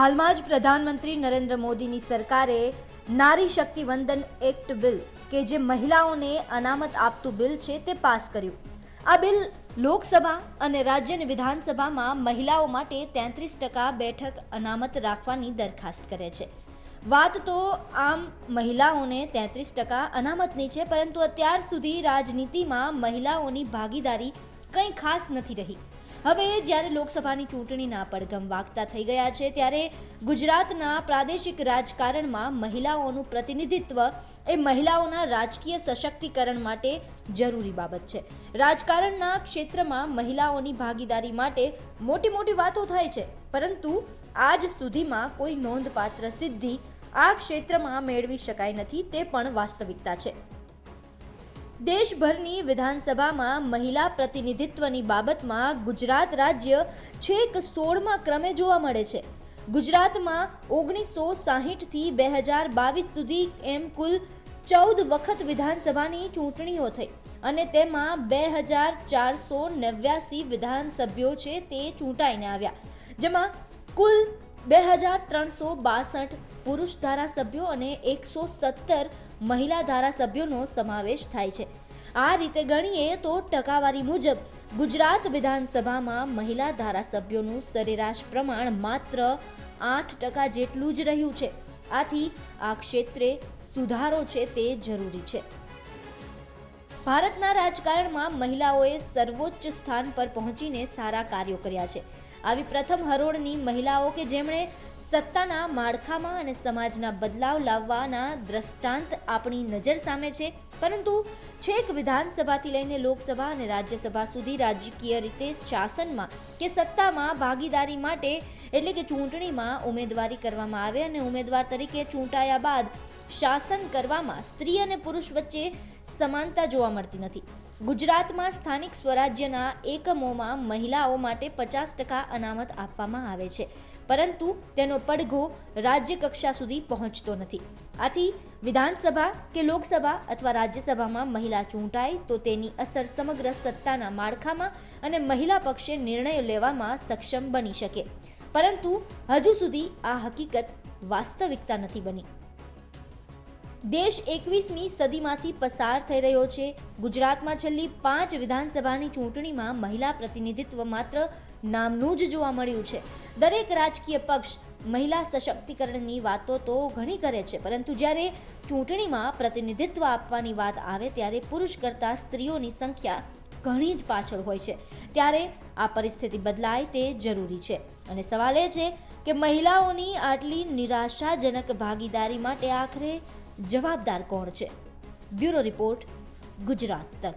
હાલમાં જ પ્રધાનમંત્રી નરેન્દ્ર મોદીની સરકારે નારી શક્તિ વંદન એક્ટ બિલ કે જે મહિલાઓને અનામત આપતું બિલ છે તે પાસ કર્યું. આ બિલ લોકસભા અને રાજ્યની વિધાનસભામાં મહિલાઓ માટે તેત્રીસ ટકા બેઠક અનામત રાખવાની દરખાસ્ત કરે છે. વાત તો આમ મહિલાઓને તેત્રીસ ટકા અનામતની છે, પરંતુ અત્યાર સુધી રાજનીતિમાં મહિલાઓની ભાગીદારી કંઈ ખાસ નથી રહી. હવે જ્યારે લોકસભાની ચૂંટણીના પડઘમ વાગતા થઈ ગયા છે, ત્યારે ગુજરાતના પ્રાદેશિક રાજકારણમાં મહિલાઓનું પ્રતિનિધિત્વ એ મહિલાઓના રાજકીય સશક્તિકરણ માટે જરૂરી બાબત છે. રાજકારણના ક્ષેત્રમાં મહિલાઓની ભાગીદારી માટે મોટી મોટી વાતો થાય છે, પરંતુ આજ સુધીમાં કોઈ નોંધપાત્ર સિદ્ધિ આ ક્ષેત્રમાં મેળવી શકાય નથી તે પણ વાસ્તવિકતા છે. દેશભરની વિધાનસભામાં મહિલા પ્રતિનિધિત્વની બાબતમાં ગુજરાત રાજ્ય છેક સોળમાં ક્રમે જોવા મળે છે. ગુજરાતમાં ઓગણીસો સાહીઠથી બે હજાર બાવીસ સુધી એમ કુલ ચૌદ વખત વિધાનસભાની ચૂંટણીઓ થઈ અને તેમાં બે હજાર ચારસો નેવ્યાસી વિધાનસભ્યો છે તે ચૂંટાઈને આવ્યા. જેમાં કુલ બે હજાર ત્રણસો બાસઠ પુરુષ ધારાસભ્યો અને એકસો સત્તર મહિલા ધારાસભ્યોનો સમાવેશ થાય છે. આ રીતે ગણીએ તો ટકાવારી મુજબ ગુજરાત વિધાનસભામાં મહિલા ધારાસભ્યોનું સરેરાશ પ્રમાણ માત્ર આઠ ટકા જેટલું જ રહ્યું છે. આથી આ ક્ષેત્રે સુધારો છે તે જરૂરી છે. ભારતના રાજકારણમાં મહિલાઓએ સર્વોચ્ચ સ્થાન પર પહોંચીને સારા કાર્યો કર્યા છે. આવી પ્રથમ હરોળની મહિલાઓ કે જેમણે સત્તાના માળખામાં અને સમાજના બદલાવ લાવવાના દ્રષ્ટાંત આપણી નજર સામે છે. પરંતુ છેક વિધાનસભાથી લઈને લોકસભા અને રાજ્યસભા સુધી રાજકીય રીતે શાસનમાં કે સત્તામાં ભાગીદારી માટે, એટલે કે ચૂંટણીમાં ઉમેદવારી કરવામાં આવે અને ઉમેદવાર તરીકે ચૂંટાયા બાદ શાસન કરવામાં સ્ત્રી અને પુરુષ વચ્ચે સમાનતા જોવા મળતી નથી. ગુજરાતમાં સ્થાનિક સ્વરાજ્યના એકમોમાં મહિલાઓ માટે પચાસ ટકા અનામત આપવામાં આવે છે. પરંતુ તેનો પડઘો રાજ્ય કક્ષા સુધી પહોંચતો નથી. આથી વિધાનસભા કે લોકસભા અથવા રાજ્યસભામાં મહિલા ચૂંટાય તો તેની અસર સમગ્ર સત્તાના માળખામાં અને મહિલા પક્ષે નિર્ણય લેવામાં સક્ષમ બની શકે. પરંતુ હજુ સુધી આ હકીકત વાસ્તવિકતા નથી બની. દેશ એકવીસમી સદીમાંથી પસાર થઈ રહ્યો છે. ગુજરાતમાં છેલ્લી પાંચ વિધાનસભાની ચૂંટણીમાં મહિલા પ્રતિનિધિત્વ માત્ર નામનું જ જોવા મળ્યું છે. દરેક રાજકીય પક્ષ મહિલા સશક્તિકરણની વાતો તો ઘણી કરે છે, પરંતુ જ્યારે ચૂંટણીમાં પ્રતિનિધિત્વ આપવાની વાત આવે ત્યારે પુરુષ કરતાં સ્ત્રીઓની સંખ્યા ઘણી જ પાછળ હોય છે. ત્યારે આ પરિસ્થિતિ બદલાય તે જરૂરી છે. અને સવાલ એ છે કે મહિલાઓની આટલી નિરાશાજનક ભાગીદારી માટે આખરે જવાબદાર કોણ છે? બ્યુરો રિપોર્ટ ગુજરાત તક.